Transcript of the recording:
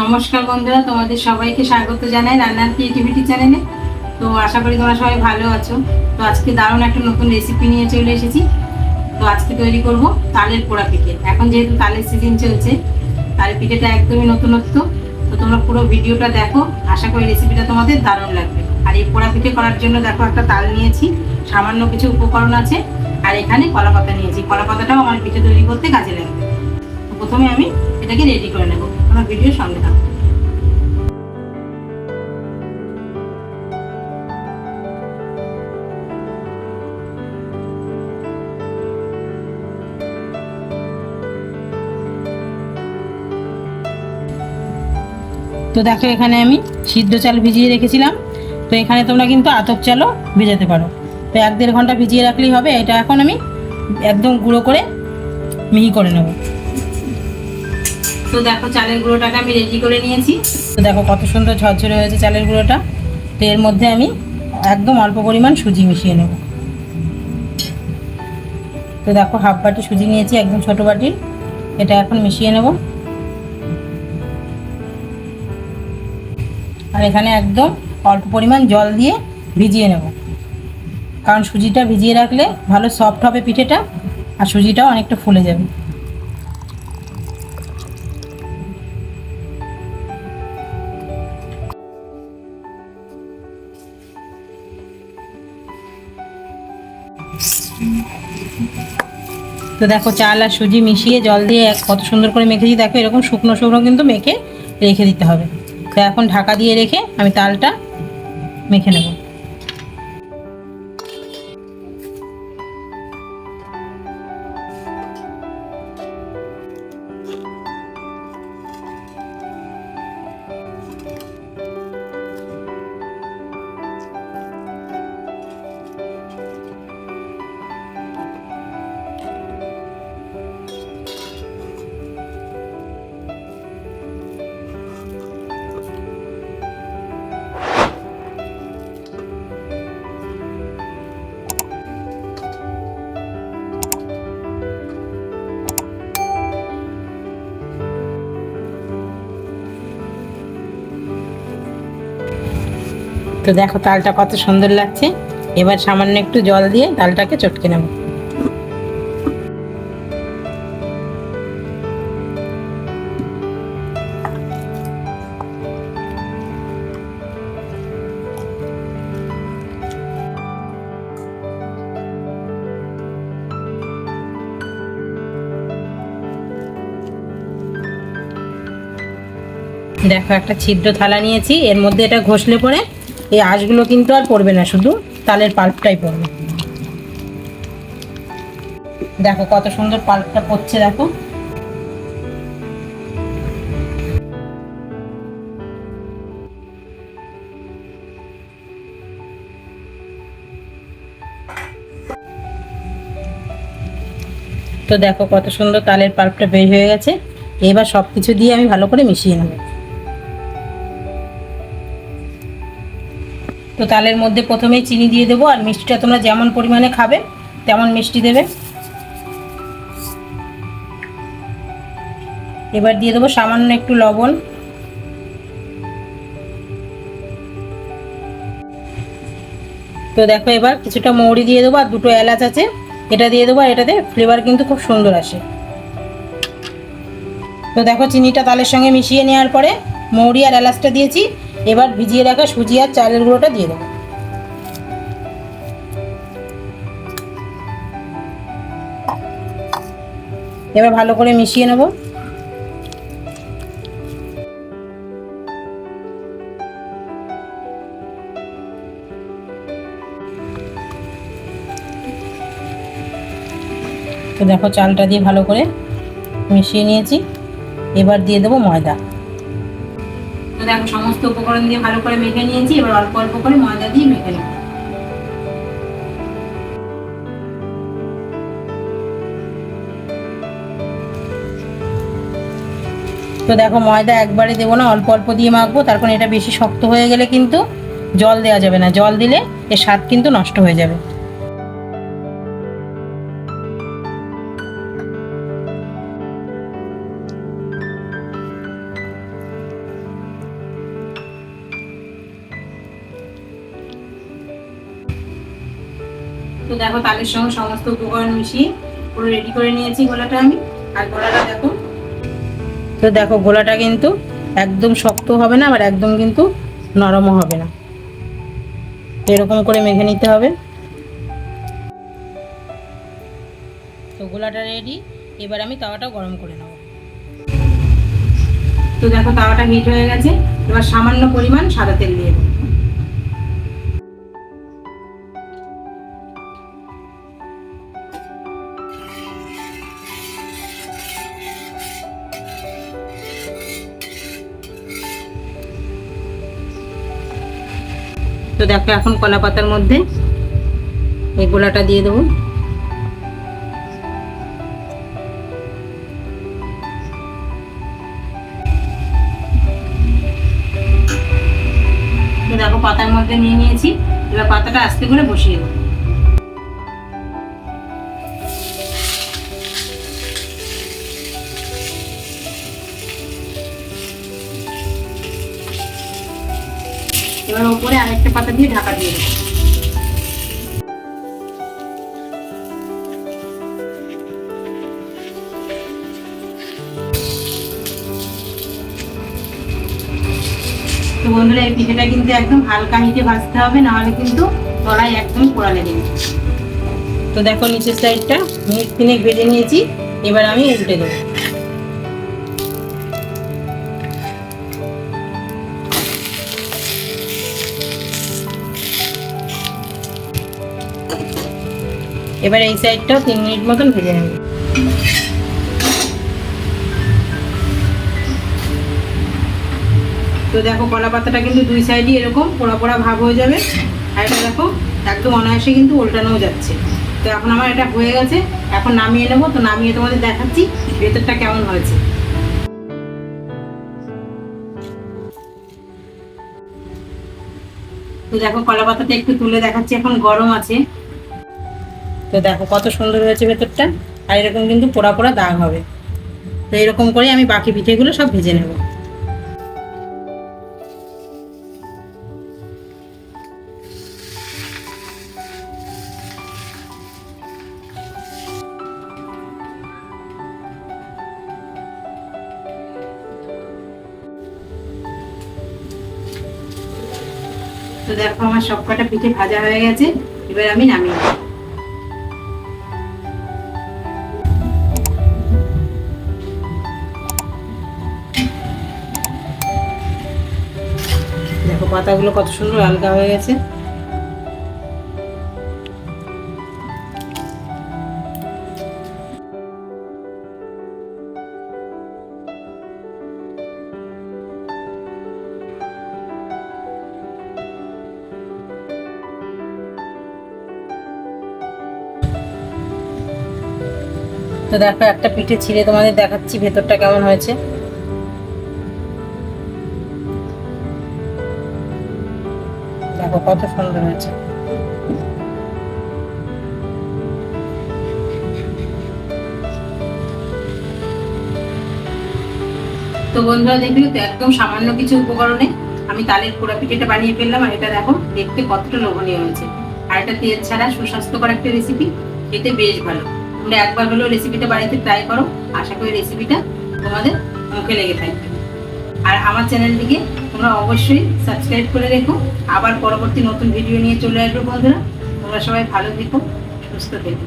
নমস্কার বন্ধুরা, তোমাদের সবাইকে স্বাগত জানাই রান্নার ক্রিয়েটিভিটি চ্যানেলে তো আশা করি তোমরা সবাই ভালো আছো। তো আজকে দারুণ একটা নতুন রেসিপি নিয়ে চলে এসেছি। তো আজকে তৈরি করব তালের পোড়া পিঠে। এখন যেহেতু তালের সিজন চলছে, তালের পিঠেটা একদমই নতুনত্ব। তো তোমরা পুরো ভিডিওটা দেখো। আশা করি রেসিপিটা তোমাদের দারুণ লাগবে। আর এই পোড়া পিঠে করার জন্য দেখো একটা তাল নিয়েছি। সামান্য কিছু উপকরণ আছে। আর এখানে কলা পাতা নিয়েছি। কলা পাতাটাও আমার পিঠে তৈরি করতে কাজে লাগবে। প্রথমে আমি এটাকে রেডি করে নেব। আমার ভিডিওর সঙ্গে থাকো তো দেখো এখানে আমি সিদ্ধ চাল ভিজিয়ে রেখেছিলাম। তো এখানে তোমরা কিন্তু আতপ চালও ভেজাতে পারো। তো এক দেড় ঘণ্টা ভিজিয়ে রাখলেই হবে। এটা এখন আমি একদম গুঁড়ো করে মিহি করে নেব। তো দেখো চালের গুঁড়োটাকে আমি রেডি করে নিয়েছি। তো দেখো কত সুন্দর ঝরঝরে হয়েছে চালের গুঁড়োটা। তো এর মধ্যে আমি একদম অল্প পরিমাণ সুজি মিশিয়ে নেব। তো দেখো হাফ বাটি সুজি নিয়েছি, একদম ছোট বাটির। এটা এখন মিশিয়ে নেব। আর এখানে একদম অল্প পরিমাণ জল দিয়ে ভিজিয়ে নেব। কারণ সুজিটা ভিজিয়ে রাখলে ভালো সফট হবে পিঠেটা, আর সুজিটাও অনেকটা ফুলে যাবে। তো দেখো চাল আর সুজি মিশিয়ে জল দিয়ে কত সুন্দর করে মেখেছি। দেখো এরকম শুকনো শুকনো কিন্তু মেখে রেখে দিতে হবে। তো এখন ঢাকা দিয়ে রেখে আমি তালটা মেখে নেব। তো দেখো তালটা কত সুন্দর লাগছে। এবার সামান্য একটু জল দিয়ে তালটাকে চটকে নেব। দেখো একটা ছিদ্র থালা নিয়েছি, এর মধ্যে এটা ঘষলে পরে এই আঁশগুলো কিন্তু আর পড়বে না শুধু, তালের পাল্পটাই পড়বে। দেখো কত সুন্দর পাল্পটা পড়ছে, দেখো। তো দেখো কত সুন্দর তালের পাল্পটা বের হয়ে গেছে। এবার সব কিছু দিয়ে আমি ভালো করে মিশিয়ে নেব। তো তালের মধ্যে প্রথমেই চিনি দিয়ে দেবো আর মিষ্টিটা তোমরা যেমন পরিমাণে খাবে, তেমন মিষ্টি দেবে। এবার দিয়ে দেবো সামান্য একটু লবণ। তো দেখো এবার কিছুটা মৌরি দিয়ে দেবো আর দুটো এলাচ আছে, এটা দিয়ে দেবো আর এটাতে ফ্লেভার কিন্তু খুব সুন্দর আসে। তো দেখো চিনিটা তালের সঙ্গে মিশিয়ে নেওয়ার পরে মৌরি আর এলাচটা দিয়েছি এবার ভিজিয়ে রাখা সুজি আর চালের গুঁড়োটা দিয়ে দেবো। এবার ভালো করে মিশিয়ে নেব। তো দেখো চালটা দিয়ে ভালো করে মিশিয়ে নিয়েছি। এবার দিয়ে দেবো ময়দা। তো দেখো, সমস্ত উপকরণ দিয়ে ভালো করে মেখে নিয়েছি, এবার অল্প অল্প করে ময়দা দিয়ে মেখে নেব। তো দেখো, ময়দা একবারে দেবো না, অল্প অল্প দিয়ে মাখবো, তার এটা বেশি শক্ত হয়ে গেলে কিন্তু জল দেওয়া যাবে না। জল দিলে এর স্বাদ কিন্তু নষ্ট হয়ে যাবে। তো সঙ্গে সমস্ত উপকরণ মিশিয়ে পুরো রেডি করে নিয়েছি গোলাটা আমি। আর গোলাটা দেখো। তো দেখো, গোলাটা কিন্তু একদম শক্ত হবে না, আবার একদম কিন্তু নরমও হবে না। এরকম করে মেখে নিতে হবে। তো গোলাটা রেডি এবার আমি তাওয়াটা গরম করে নেব। তো দেখো, তাওয়াটা হিট হয়ে গেছে। এবার সামান্য পরিমাণ সাদা তেল দিয়ে দেবো। তো দেখো এখন কলা পাতার মধ্যে এই গোলাটা দিয়ে দেবো। দেখো পাতার মধ্যে নিয়ে নিয়েছি। এবার পাতাটা আস্তে করে বসিয়ে দেবো। এবার উপরে আরেকটা পাতা দিয়ে ঢাকা দিয়ে দেবো। তো বন্ধুরা, এই পিঠেটা কিন্তু একদম হালকা হিটে ভাজতে হবে, নাহলে কিন্তু তলায় একদম পোড়া লেগে তো দেখো, নিচের সাইডটা মিনিট তিনেক ভেজে নিয়েছি, এবার আমি উল্টে দেবো। এবার এই সাইডটাও তিন মিনিট মতন ভেজে নেব। তো দেখো কলা পাতাটা কিন্তু দুই সাইডই এরকম পোড়া পোড়া ভাব হয়ে যাবে। আর এটা দেখো, একদম অনায়াসে কিন্তু উল্টানোও যাচ্ছে। তো এখন আমার এটা হয়ে গেছে, এখন নামিয়ে নেব। তো নামিয়ে তোমাদের দেখাচ্ছি ভেতরটা কেমন হয়েছে। তো দেখো কলা পাতাটা একটু তুলে দেখাচ্ছি, এখন গরম আছে। তো দেখো কত সুন্দর হয়েছে ভেতরটা, আর এরকম কিন্তু পোড়া পোড়া দাগ হবে। তো এরকম করে আমি বাকি পিঠেগুলো সব ভেজে নেব। তো দেখো আমার সব কটা পিঠে ভাজা হয়ে গেছে, এবার আমি নামিয়ে পাতাগুলো কত সুন্দর আলগা হয়ে গেছে। তো দেখো একটা পিঠে ছিঁড়ে তোমাদের দেখাচ্ছি, ভেতরটা কেমন হয়েছে। দেখো কত সুন্দর হয়েছে। তো বন্ধুরা দেখলি তো একদম সামান্য কিছু উপকরণে আমি তালের পোড়া পিঠেটা বানিয়ে ফেললাম, আর এটা দেখো, দেখতে কতটা লোভনীয় হয়েছে। আর এটা তেল ছাড়া সুস্বাস্থ্যকর একটা রেসিপি খেতে বেশ ভালো। তোমরা একবার হলেও রেসিপিটা বাড়িতে ট্রাই করো, আশা করি রেসিপিটা তোমাদের মুখে লেগে থাকবে। আর আমার চ্যানেলটিকে তোমরা অবশ্যই সাবস্ক্রাইব করে রেখো। আবার পরবর্তী নতুন ভিডিও নিয়ে চলে আসব বন্ধুরা। তোমরা সবাই ভালো থেকো, সুস্থ থেকো।